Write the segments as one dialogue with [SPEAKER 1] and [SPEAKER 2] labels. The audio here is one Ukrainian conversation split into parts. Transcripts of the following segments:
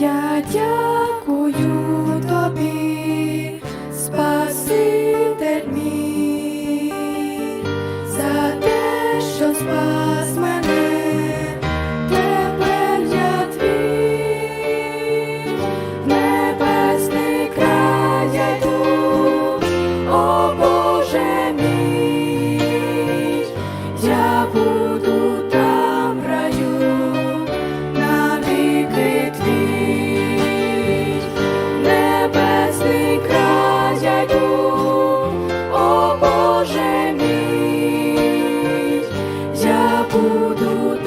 [SPEAKER 1] Я дякую тобі, спаси. буду.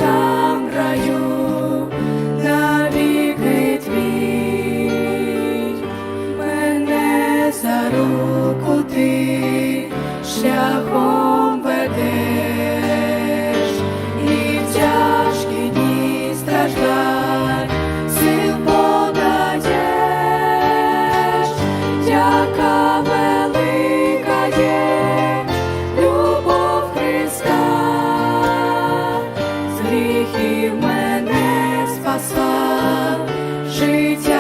[SPEAKER 1] життя.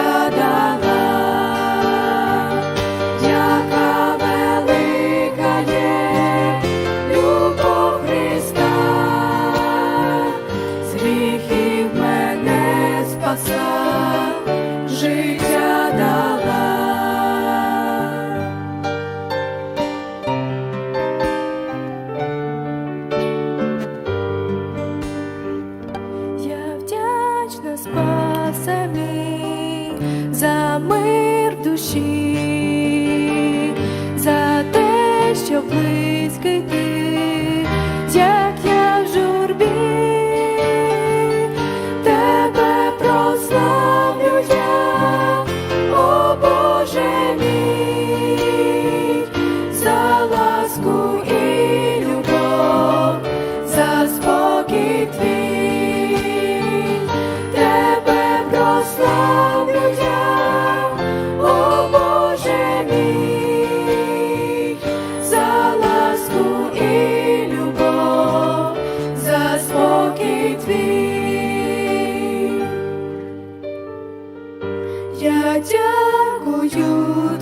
[SPEAKER 1] тільки ти, як я в журбі, тебе прославлю я, о Боже мій. дякую.